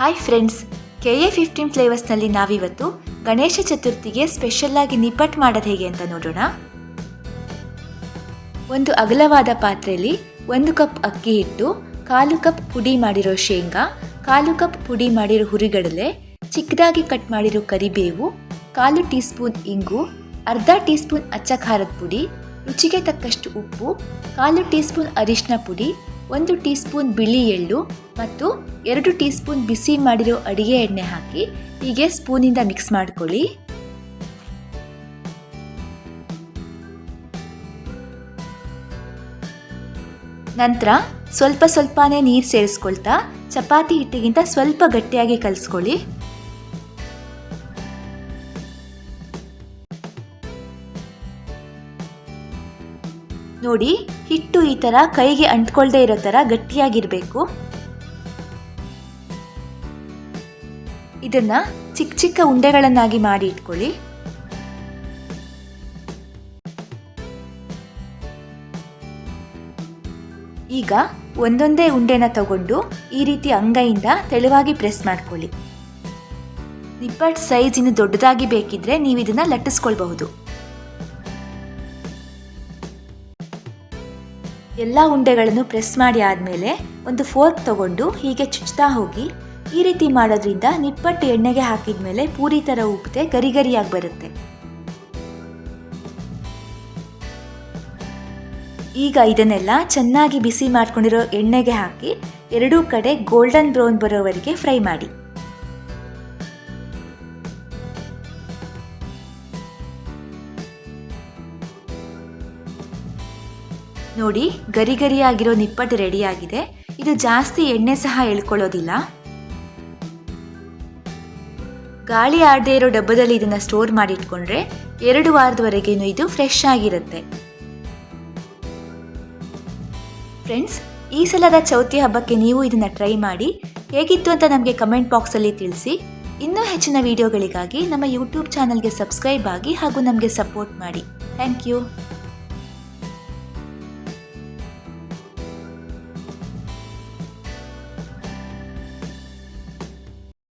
Hi friends K A fifteen ಫ್ಲೇವರ್ಸ್ನಲ್ಲಿ ನಾವಿವತ್ತು Ganesha ಚತುರ್ಥಿಗೆ special ಆಗಿ ನಿಪ್ಪಟ್ಟು ಮಾಡೋದು ಹೇಗೆ ಅಂತ ನೋಡೋಣ. ಒಂದು ಅಗಲವಾದ ಪಾತ್ರೆಯಲ್ಲಿ ಒಂದು ಕಪ್ ಅಕ್ಕಿ ಹಿಟ್ಟು, ಕಾಲು ಕಪ್ ಪುಡಿ ಮಾಡಿರೋ ಶೇಂಗಾ, ಕಾಲು ಕಪ್ ಪುಡಿ ಮಾಡಿರೋ ಹುರಿಗಡಲೆ, ಚಿಕ್ಕದಾಗಿ ಕಟ್ ಮಾಡಿರೋ ಕರಿಬೇವು, ಕಾಲು ಟೀ ಸ್ಪೂನ್ ಇಂಗು, ಅರ್ಧ ಟೀ ಸ್ಪೂನ್ ಅಚ್ಚ ಖಾರದ ಪುಡಿ, ರುಚಿಗೆ ತಕ್ಕಷ್ಟು ಉಪ್ಪು, ಕಾಲು ಟೀ ಸ್ಪೂನ್ ಅರಿಶಿನ ಪುಡಿ ಒಂದು ಟೀ ಸ್ಪೂನ್ ಬಿಳಿ ಎಳ್ಳು ಮತ್ತು ಎರಡು ಟೀ ಸ್ಪೂನ್ ಬಿಸಿ ಮಾಡಿರೋ ಅಡಿಗೆ ಎಣ್ಣೆ ಹಾಕಿ ಹೀಗೆ ಸ್ಪೂನಿಂದ ಮಿಕ್ಸ್ ಮಾಡ್ಕೊಳ್ಳಿ. ನಂತರ ಸ್ವಲ್ಪ ಸ್ವಲ್ಪನೇ ನೀರು ಸೇರಿಸ್ಕೊಳ್ತಾ, ಚಪಾತಿ ಹಿಟ್ಟಿಗಿಂತ ಸ್ವಲ್ಪ ಗಟ್ಟಿಯಾಗಿ ಕಲಿಸ್ಕೊಳ್ಳಿ. ನೋಡಿ, ಹಿಟ್ಟು ಈ ಥರ ಕೈಗೆ ಅಂಟ್ಕೊಳ್ದೇ ಇರೋ ಥರ ಗಟ್ಟಿಯಾಗಿರಬೇಕು. ಇದನ್ನ ಚಿಕ್ಕ ಚಿಕ್ಕ ಉಂಡೆಗಳನ್ನಾಗಿ ಮಾಡಿ ಇಟ್ಕೊಳ್ಳಿ. ಈಗ ಒಂದೊಂದೇ ಉಂಡೆನ ತಗೊಂಡು ಈ ರೀತಿ ಅಂಗೈಯಿಂದ ತೆಳುವಾಗಿ ಪ್ರೆಸ್ ಮಾಡ್ಕೊಳ್ಳಿ. ನಿಪ್ಪಟ್ ಸೈಜ್ ಇನ್ನು ದೊಡ್ಡದಾಗಿ ಬೇಕಿದ್ರೆ ನೀವು ಇದನ್ನ ಲಟ್ಟಿಸ್ಕೊಳ್ಬಹುದು. ಎಲ್ಲ ಉಂಡೆಗಳನ್ನು ಪ್ರೆಸ್ ಮಾಡಿ ಆದಮೇಲೆ ಒಂದು ಫೋರ್ಕ್ ತಗೊಂಡು ಹೀಗೆ ಚುಚ್ತಾ ಹೋಗಿ, ಈ ರೀತಿ ಮಾಡೋದ್ರಿಂದ ನಿಪ್ಪಟ್ಟು ಎಣ್ಣೆಗೆ ಹಾಕಿದ ಮೇಲೆ ಪೂರಿ ಥರ ಉಪ್ಪುತ್ತೆ ಗರಿ ಗರಿಯಾಗಿ ಬರುತ್ತೆ. ಈಗ ಇದನ್ನೆಲ್ಲ ಚೆನ್ನಾಗಿ ಬಿಸಿ ಮಾಡ್ಕೊಂಡಿರೋ ಎಣ್ಣೆಗೆ ಹಾಕಿ, ಎರಡೂ ಕಡೆ ಗೋಲ್ಡನ್ ಬ್ರೌನ್ ಬರೋವರೆಗೆ ಫ್ರೈ ಮಾಡಿ. ನೋಡಿ ಗರಿ ಗರಿಯಾಗಿರೋ ನಿಪ್ಪಟ್ಟು ರೆಡಿಯಾಗಿದೆ. ಇದು ಜಾಸ್ತಿ ಎಣ್ಣೆ ಸಹ ಎಳ್ಕೊಳ್ಳೋದಿಲ್ಲ ಗಾಳಿ ಆಡದೇ ಇರೋ ಡಬ್ಬದಲ್ಲಿ ಇದನ್ನು ಸ್ಟೋರ್ ಮಾಡಿ ಇಟ್ಕೊಂಡ್ರೆ ಎರಡು ವಾರದವರೆಗೇನು ಇದು ಫ್ರೆಶ್ ಆಗಿರುತ್ತೆ. ಫ್ರೆಂಡ್ಸ್ ಈ ಸಲದ ಚೌತಿ ಹಬ್ಬಕ್ಕೆ ನೀವು ಇದನ್ನು ಟ್ರೈ ಮಾಡಿ. ಹೇಗಿತ್ತು ಅಂತ ನಮಗೆ ಕಮೆಂಟ್ ಬಾಕ್ಸಲ್ಲಿ ತಿಳಿಸಿ. ಇನ್ನೂ ಹೆಚ್ಚಿನ ವಿಡಿಯೋಗಳಿಗಾಗಿ ನಮ್ಮ ಯೂಟ್ಯೂಬ್ ಚಾನಲ್ಗೆ ಸಬ್ಸ್ಕ್ರೈಬ್ ಆಗಿ ಹಾಗೂ ನಮಗೆ ಸಪೋರ್ಟ್ ಮಾಡಿ. Thank you